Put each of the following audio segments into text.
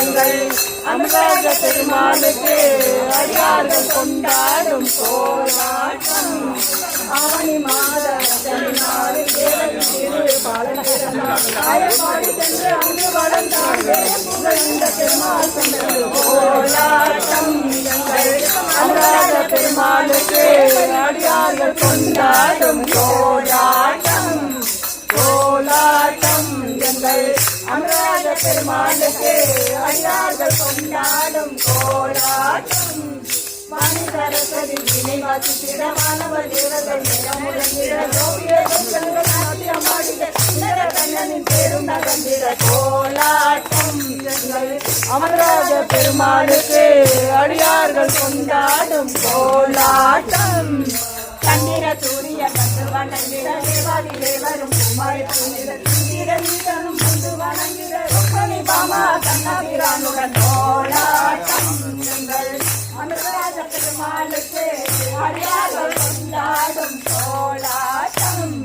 எங்கள் அனுராக பெருமாளுக்கு. பெருமாளுக்கு அடியார்கள் கொண்டாடும் கோலாட்டம். மனிதரசதி வினைவாசி திடமானவர் தேவர்கள் நிறமுழங்கிற கண்ணனின் நகர்ந்திட கோலாட்டம். அமராஜ பெருமாளுக்கு அடியார்கள் கொண்டாடும் கோலாட்டம். கண்ணிர சூரிய கண்டு தேவாதி தேவரும் குமாரி புனித கண்ணபிரானுடன் கோலாட்டம் எங்கள் அனுராஜ பெருமாளுக்கு அடியார்கள் கொண்டாடும் கோலாட்டம்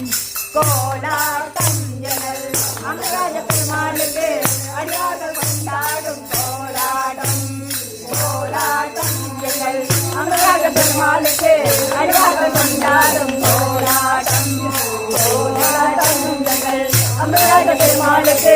கோலாட்டம் எங்கள் அனுராஜ பெருமாளுக்கு அடியார்கள் கொண்டாடும் கோலாட்டம் கோலாட்டம் எங்கள் பெருமாளுக்கு அடியாக கொண்டாடும் போராட்டம் போராட்டம் எங்கள் அமராக பெருமாளுக்கு